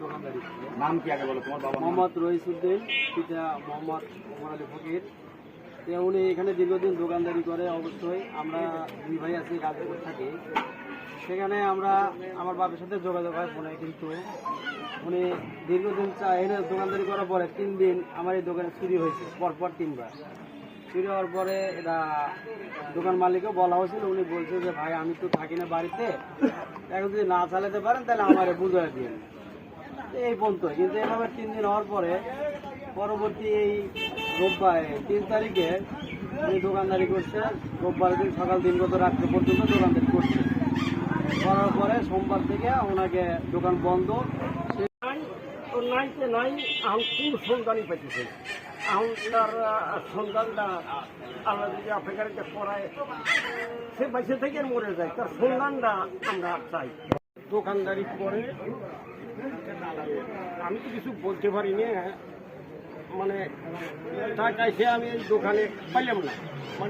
দোকানদারি নাম? কি পিতা আলী ফকির। উনি এখানে দীর্ঘদিন দোকানদারি করে, অবশ্যই আমরা দুই ভাই আছি, গাজীপুর থাকি। সেখানে আমরা আমার বাবার সাথে যোগাযোগ হয় ফোনে, কিন্তু উনি দীর্ঘদিন চা- দোকানদারি করার পরে তিন দিন আমার এই দোকানে চুরি হয়েছে, পরপর তিনবার। চুরি হওয়ার পরে এটা দোকান মালিকও বলা হয়েছিল, উনি বলছে যে, ভাই, আমি তো থাকি না বাড়িতে। এখন যদি না চালাতে পারেন, তাহলে আমারে বুঝাই দিন এই পর্যন্ত। কিন্তু এভাবে তিন দিন হওয়ার পরে পরবর্তী এই রোববার, তিন তারিখে উনি দোকানদারি করছে। রোববার দিন সকাল দিন গত রাত্রে পর্যন্ত দোকানদারি করছে। করার পরে সোমবার থেকে ওনাকে দোকান বন্ধ। নাইতে নাই এখন কোন সন্ধানই পাইতেছে? এখন তার সন্ধানটা আল্লাহ যদি আফ্রিকারিতে পড়ায় সে বাইসে থেকে মরে যায়, তার সন্ধানটা আমরা চাই। দোকানদারি করে, আমি তো কিছু বলতে পারি না মানে টাকা এসে আমি দোকানে পাইলাম না। মানে